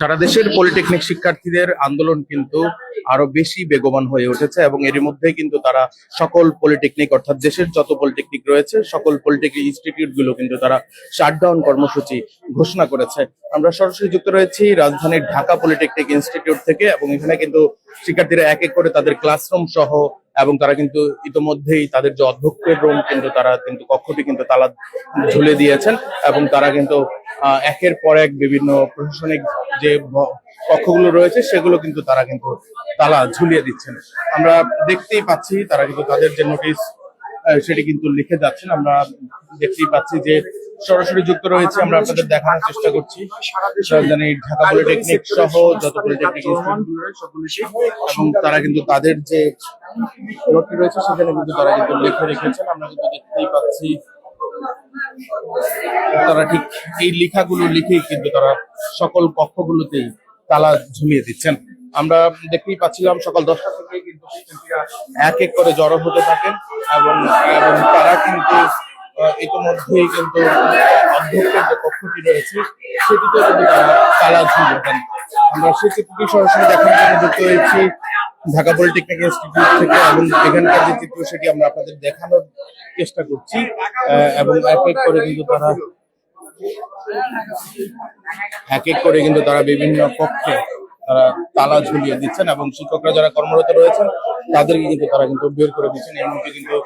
সারা দেশের পলিটেকনিক শিক্ষার্থীদের আন্দোলন কিন্তু আরও বেশি বেগবান হয়ে উঠেছে এবং এর মধ্যে কিন্তু তারা সকল পলিটেকনিক অর্থাৎ দেশের যত পলিটেকনিক রয়েছে, সকল পলিটেকনিক ইনস্টিটিউটগুলো কিন্তু তারা শাটডাউন কর্মসূচি ঘোষণা করেছে। আমরা সরাসরি যুক্ত রয়েছি রাজধানীর ঢাকা পলিটেকনিক ইনস্টিটিউট থেকে এবং এখানে কিন্তু শিক্ষার্থীরা এক এক করে তাদের ক্লাসরুম সহ এবং তারা কিন্তু ইতোমধ্যেই তাদের যে অধ্যক্ষের রুম কিন্তু তারা কিন্তু কক্ষটি কিন্তু তালা ঝুলে দিয়েছেন এবং তারা কিন্তু একের পর এক বিভিন্ন প্রশাসনিক যে কক্ষগুলো রয়েছে সেগুলো কিন্তু তারা কিন্তু তালা ঝুলিয়ে দিচ্ছেন। আমরা দেখতেই পাচ্ছি তারা কিন্তু তাদের যে নোটিশ সেটি কিন্তু লিখে যাচ্ছেন। আমরা দেখতেই পাচ্ছি যে সরাসরি যুক্ত রয়েছে, আমরা আপনাদের দেখানোর চেষ্টা করছি। রাজধানী ঢাকা পলিটেকনিক সহ যত পলিটেকনিক এবং তারা কিন্তু তাদের যে নোটটি রয়েছে, সেখানে কিন্তু তারা কিন্তু লিখে রেখেছেন। আমরা কিন্তু দেখতেই পাচ্ছি, তারা ঠিক এই লেখাগুলো লিখেই কিন্তু তারা সকল কক্ষগুলোতেই তালা ঝুলিয়ে দিচ্ছেন। আমরা দেখতেই পাচ্ছিলাম, সকাল দশটা থেকে কিন্তু এক এক করে জড়ো হতে থাকেন এবং তারা কিন্তু ইতিমধ্যেই কিন্তু অধ্যক্ষের যে কক্ষটি রয়েছে, সেটিতে কিন্তু তারা তালা ঝুলিয়ে দেন। আমরা সেই চিত্রটি সরাসরি দেখার জন্য যুক্ত হয়েছি। ঢাকা পলিটেকনিক ইনস্টিটিউট থেকে এবং এখানকার যে চিত্র, সেটি আমরা আপনাদের দেখানোর চেষ্টা করছি এবং এক এক করে কিন্তু তারা এক এক করে কিন্তু তারা বিভিন্ন কক্ষে তারা তালা ঝুলিয়ে দিচ্ছেন এবং শিক্ষকরা যারা কর্মরত রয়েছেন, তাদেরকে কিন্তু তারা কিন্তু বের করে দিচ্ছেন। মধ্যে কিন্তু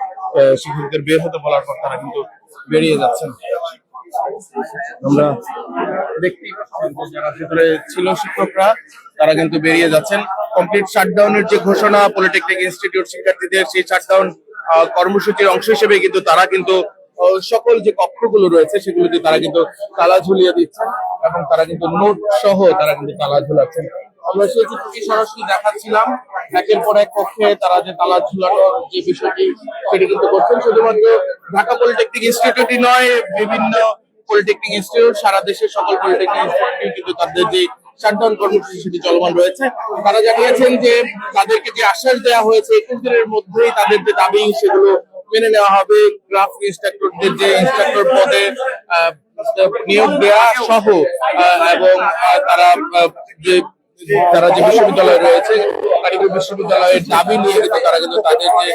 শিক্ষকদের বের হতে বলার পর তারা কিন্তু বেরিয়ে যাচ্ছেন। আমরা দেখতেই যারা ভিতরে ছিল শিক্ষকরা, তারা কিন্তু বেরিয়ে যাচ্ছেন। কমপ্লিট শাটডাউনের যে ঘোষণা পলিটেকনিক ইনস্টিটিউট শিক্ষার্থীদের সেই শাটডাউন কর্মসূচির অংশ হিসেবে কিন্তু তারা কিন্তু সকল যে কক্ষগুলো রয়েছে, সেগুলোতে তারা কিন্তু তালা ঝুলিয়ে দিচ্ছেন এবং তারা কিন্তু নোট সহ তারা কিন্তু তালা ঝুলাচ্ছেন। আমরা সেই চিত্রটি সরাসরি দেখাচ্ছিলাম, একের পর এক কক্ষে তারা যে তালা ঝুলানোর যে বিষয়টি, সেটি কিন্তু করছেন। শুধুমাত্র ঢাকা পলিটেকনিক ইনস্টিটিউটই নয়, বিভিন্ন পলিটেকনিক ইনস্টিটিউট, সারা দেশের সকল পলিটেকনিক ইনস্টিটিউট কিন্তু তাদের যে শাটডাউন কর্মসূচি, সেটি চলমান রয়েছে। তারা জানিয়েছেন যে তাদেরকে যে আশ্বাস দেওয়া হয়েছে, একুশ দিনের মধ্যেই তাদের যে দাবি, সেগুলো মেনে নেওয়া হবে। গ্রাফ ইনস্ট্রাক্টরদের যে ইনস্ট্রাক্টর পদে নিয়োগ দেওয়া সহ এবং তারা যে তারা যে বিশ্ববিদ্যালয় রয়েছে কারিগরি বিশ্ববিদ্যালয়ের দাবি নিয়ে কিন্তু তারা কিন্তু তাদের যে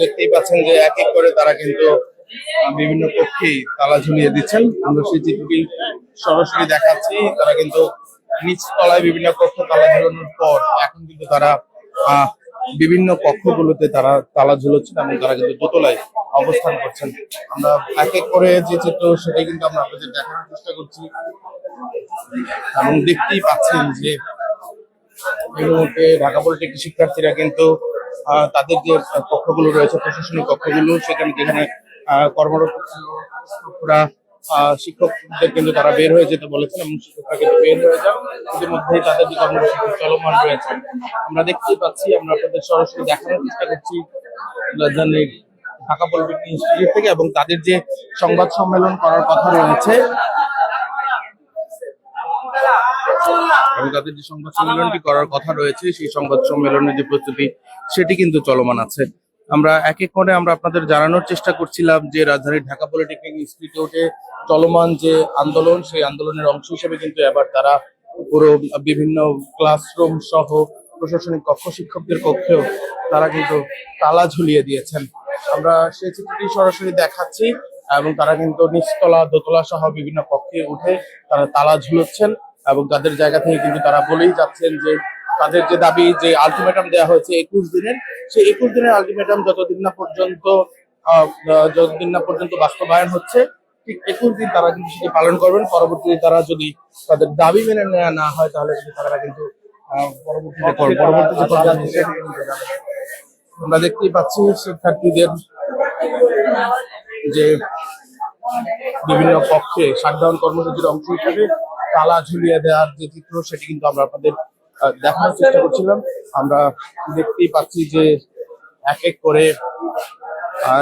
দেখতেই পাচ্ছেন যে এক এক করে তারা কিন্তু বিভিন্ন কক্ষে তালা ঝুলিয়ে দিচ্ছেন। আমরা সেই চিত্রটি সরাসরি দেখাচ্ছি তারা কিন্তু নিচ তলায় বিভিন্ন কক্ষ তালা ঝুলানোর পর এখন কিন্তু তারা বিভিন্ন কক্ষগুলোতে তারা তালা ঝুলোচ্ছেন এবং তারা কিন্তু দোতলায় অবস্থান করছেন। আমরা এক এক করে যে চিত্র সেটাই কিন্তু আমরা আপনাদের দেখানোর চেষ্টা করছি। এবং দেখতেই পাচ্ছেন যে মুহূর্তে ঢাকা পলিটেকনিক শিক্ষার্থীরা কিন্তু তাদের যে কক্ষগুলো রয়েছে প্রশাসনিক কক্ষগুলো সেখানে যেখানে আহ, কর্মরত আহ, শিক্ষকদের কিন্তু তারা বের হয়ে যেতে বলেছেন এবং শিক্ষকরা কিন্তু বের হয়ে যান। ইতিমধ্যেই তাদের যে কর্মসূচি চলমান রয়েছে। আমরা দেখতেই পাচ্ছি আমরা আপনাদের সরাসরি দেখানোর চেষ্টা করছি রাজধানীর ঢাকা পলিটেকনিক ইনস্টিটিউট থেকে এবং তাদের যে সংবাদ সম্মেলন করার কথা রয়েছে এবং তাদের যে সংবাদ সম্মেলনটি করার কথা রয়েছে সেই সংবাদ সম্মেলনের যে প্রস্তুতি সেটি কিন্তু চলমান আছে। আমরা এক এক করে আমরা আপনাদের জানানোর চেষ্টা করছিলাম যে রাজধানীর ঢাকা পলিটেকনিক ইনস্টিটিউটে চলমান যে আন্দোলন সেই আন্দোলনের অংশ হিসেবে কিন্তু এবার তারা পুরো বিভিন্ন ক্লাসরুম সহ প্রশাসনিক কক্ষ শিক্ষকদের কক্ষেও তারা কিন্তু তালা ঝুলিয়ে দিয়েছেন। আমরা সেই চিত্রটি সরাসরি দেখাচ্ছি এবং তারা কিন্তু নিচতলা দোতলা সহ বিভিন্ন কক্ষে উঠে তারা তালা ঝুলোচ্ছেন। এবং তাদের জায়গা থেকে কিন্তু তারা বলেই যাচ্ছেন যে তাদের যে দাবি যে আলটিমেটাম দেওয়া হয়েছে একুশ দিনের সেই একুশ দিনের আলটিমেটাম যতদিন না পর্যন্ত যতদিন না পর্যন্ত বাস্তবায়ন হচ্ছে ঠিক একুশ দিন তারা কিন্তু সেটি পালন করবেন পরবর্তীতে তারা যদি তাদের দাবি মেনে নেওয়া না হয় তাহলে কিন্তু তারা কিন্তু পরবর্তীতে। আমরা দেখতেই পাচ্ছি শিক্ষার্থীদের যে বিভিন্ন পক্ষে শাটডাউন কর্মসূচির অংশ হিসেবে তালা ঝুলিয়ে দেওয়ার যে চিত্র সেটি কিন্তু আমরা আপনাদের আহ, দেখানোর চেষ্টা করছিলাম। আমরা দেখতেই পাচ্ছি যে এক এক করে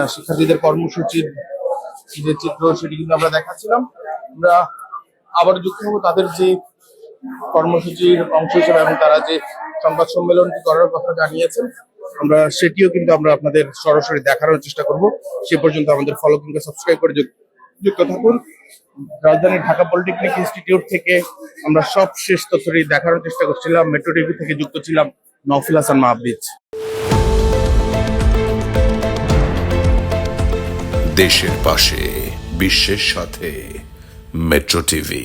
শিক্ষার্থীদের কর্মসূচির যে চিত্র সেটি কিন্তু আমরা দেখাচ্ছিলাম। আমরা আবার যুক্ত হব তাদের যে কর্মসূচির অংশ হিসেবে এবং তারা যে সংবাদ সম্মেলনটি করার কথা জানিয়েছেন আমরা সেটিও কিন্তু আমরা আপনাদের সরাসরি দেখানোর চেষ্টা করব। সে পর্যন্ত আমাদের ফলো কিংবা সাবস্ক্রাইব করে যুক্ত রাজধানী ঢাকা পলিটেকনিক ইনস্টিটিউট থেকে আমরা সব শেষ তথ্যটি দেখানোর চেষ্টা করছিলাম, মেট্রো টিভি থেকে যুক্ত ছিলাম নফিল হাসান মাহবিজ। দেশের পাশে, বিশ্বের সাথে, মেট্রো টিভি।